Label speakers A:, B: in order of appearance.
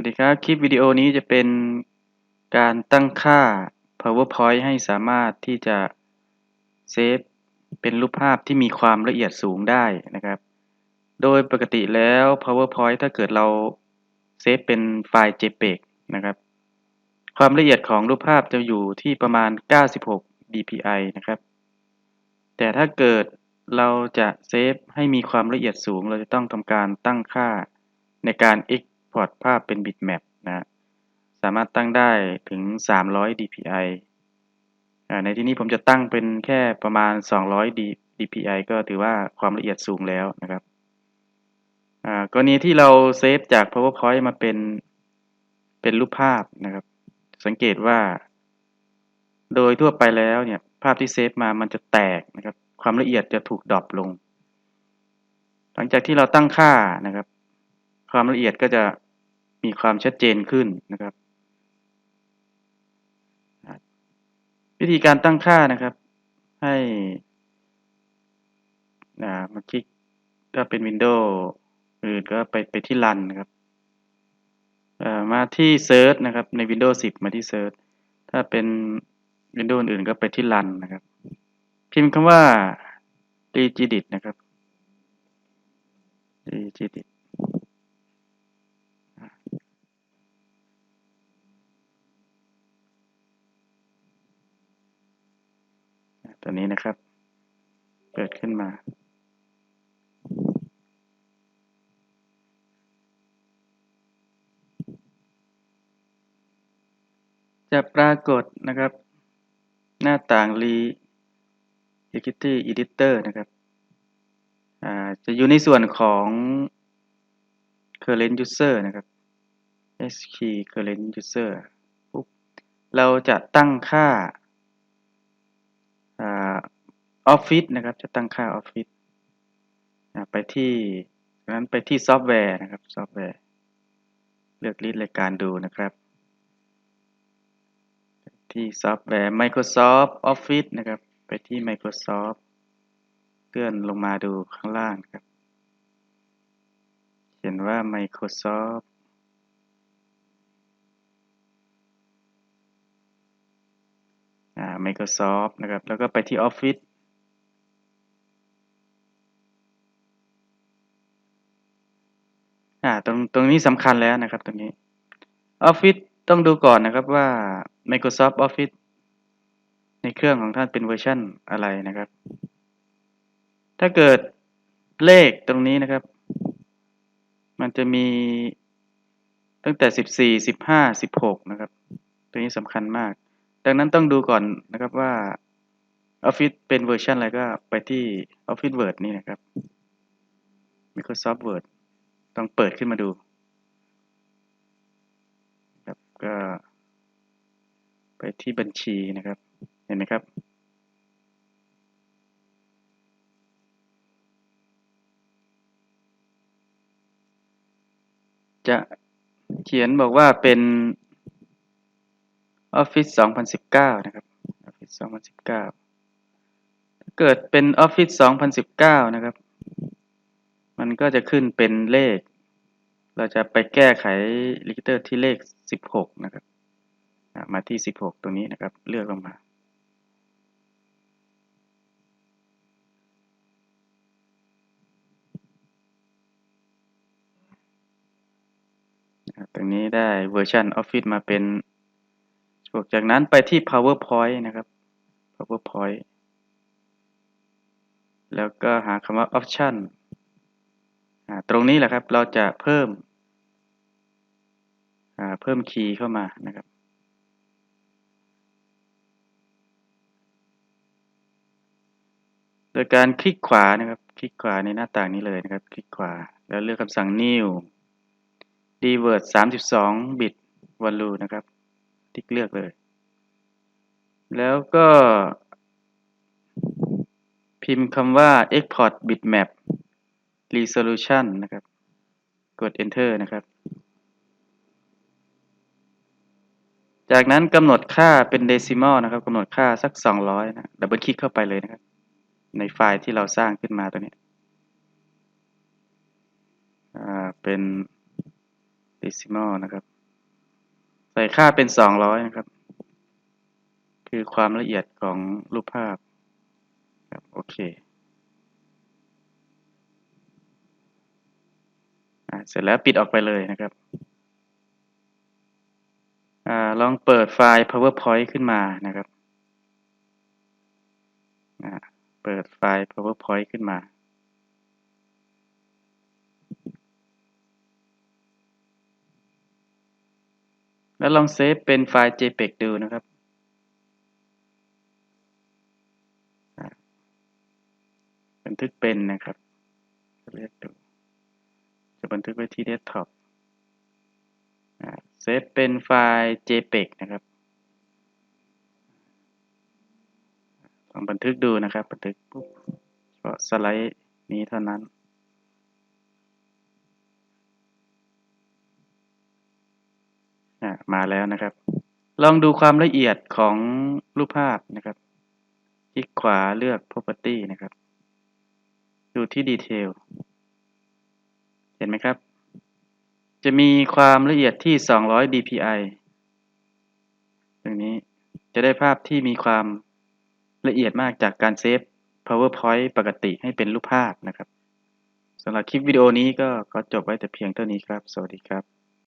A: วัสดีครับ คลิปวิดีโอนี้จะเป็นการตั้งค่า PowerPoint ให้สามารถที่จะเซฟเป็นรูปภาพที่มีความละเอียดสูงได้นะครับ โดยปกติแล้ว PowerPoint ถ้าเกิดเราเซฟเป็นไฟล์ JPEG นะครับ ความละเอียดของรูปภาพจะอยู่ที่ประมาณ 96 dpi นะครับ แต่ถ้าเกิดเราจะเซฟให้มีความละเอียดสูง เราจะต้องทำการตั้งค่าในการ Export ภาพเป็น Bitmap นะสามารถตั้งได้ถึง 300 dpi ในที่นี้ผมจะตั้งเป็นแค่ประมาณ 200 dpi ก็ถือว่าความละเอียดสูงแล้วนะครับกรณีที่เราเซฟจาก PowerPoint มาเป็นเป็นรูปภาพนะครับ สังเกตว่า โดยทั่วไปแล้วเนี่ยภาพที่เซฟมามันจะแตกนะครับ ความละเอียดจะถูกดรอปลง หลังจากที่เราตั้งค่านะครับ ความละเอียดก็จะมีความชัดเจนขึ้นนะครับ วิธีการตั้งค่านะครับ ให้มาคลิกก็เป็น Windows อื่นก็ไปไปที่ Run นะครับมาที่ Search นะครับ ใน Windows 10 มาที่ Search ถ้าเป็น Windows อื่นก็ไปที่ Run นะครับ พิมพ์คำว่า regedit นะครับ regedit ตัวนี้นะครับ เปิดขึ้นมา จะปรากฏนะครับ หน้าต่าง Re Equity Editor นะครับจะอยู่ในส่วนของ Current User นะครับ SK Current User เราจะตั้งค่า ออฟฟิศนะครับ จะตั้งค่าออฟฟิศไปที่นั้นไปที่ซอฟต์แวร์นะครับ ซอฟต์แวร์ เลือกลิสต์รายการดูนะครับ ที่ซอฟต์แวร์ Microsoft Office นะครับ ไปที่ Microsoft เลื่อนลงมาดูข้างล่างครับ เขียนว่า Microsoft Microsoft นะครับ แล้วก็ไปที่ Office อ่าตรงตรงนี้สำคัญแล้วนะครับตรงนี้ Office ต้องดูก่อนนะครับว่า Microsoft Office ในเครื่องของท่านเป็นเวอร์ชันอะไรนะครับ ถ้าเกิดเลขตรงนี้นะครับ มันจะมีตั้งแต่ 14 15 16 นะครับ ตัวนี้สำคัญมาก ดังนั้นต้องดูก่อนนะครับว่า Office เป็นเวอร์ชันอะไรก็ไปที่ Office Word นี่นะครับ Microsoft Word ต้องเปิดขึ้นมาดูครับก็ไปที่บัญชีนะครับ เห็นไหมครับ จะเขียนบอกว่าเป็น Office 2019 นะครับ Office 2019ถ้าเกิดเป็น Office 2019 นะครับ มันก็จะขึ้นเป็นเลข เราจะไปแก้ไขลิเตอร์ที่เลข 16 นะครับ มาที่ 16 ตรงนี้นะครับ เลือกลงมา ตรงนี้ได้เวอร์ชัน Office มาเป็น จากนั้นไปที่ PowerPoint นะครับ PowerPoint แล้วก็หาคำว่า Option ตรงนี้แหละครับเราจะเพิ่มเพิ่มคีย์เข้ามานะครับ โดยการคลิกขวานะครับ คลิกขวาในหน้าต่างนี้เลยนะครับ คลิกขวาแล้วเลือกคำสั่ง New Dword 32 bit value นะครับ ติ๊กเลือกเลย แล้วก็ พิมพ์คำว่า export bitmap resolution นะครับ กด enter นะครับ จากนั้นกำหนดค่าเป็น decimal นะครับกำหนดค่าสัก 200 นะดับเบิลคลิกเข้าไปเลยนะครับ ในไฟล์ที่เราสร้างขึ้นมาตัวนี้เป็น decimal นะครับ ใส่ค่าเป็น 200 นะครับ คือความละเอียดของรูปภาพครับโอเคอ่า เสร็จแล้วปิดออกไปเลยนะครับอลองเปิดไฟล์ powerpoint ขึ้นมานะครับ เปิดไฟล์ powerpoint ขึ้นมา แล้วลองเซฟเป็นไฟล์ JPEG ดูนะครับบันทึกเป็นนะครับเลือกดู บันทึกไว้ที่เดสก์ท็อปเซฟเป็นไฟล์ JPEG นะครับลองบันทึกดูนะครับ บันทึกปุ๊บเฉพาะสไลด์นี้เท่านั้นมาแล้วนะครับ ลองดูความละเอียดของรูปภาพนะครับ คลิกขวาเลือก property นะครับ ดูที่ detail เห็นไหมครับ จะมีความละเอียดที่ 200 dpi ตรงนี้จะได้ภาพที่มีความละเอียดมากจากการเซฟ PowerPoint ปกติให้เป็นรูปภาพนะครับสำหรับคลิปวิดีโอนี้ก็ขอจบไว้แต่เพียงเท่านี้ครับ สวัสดีครับ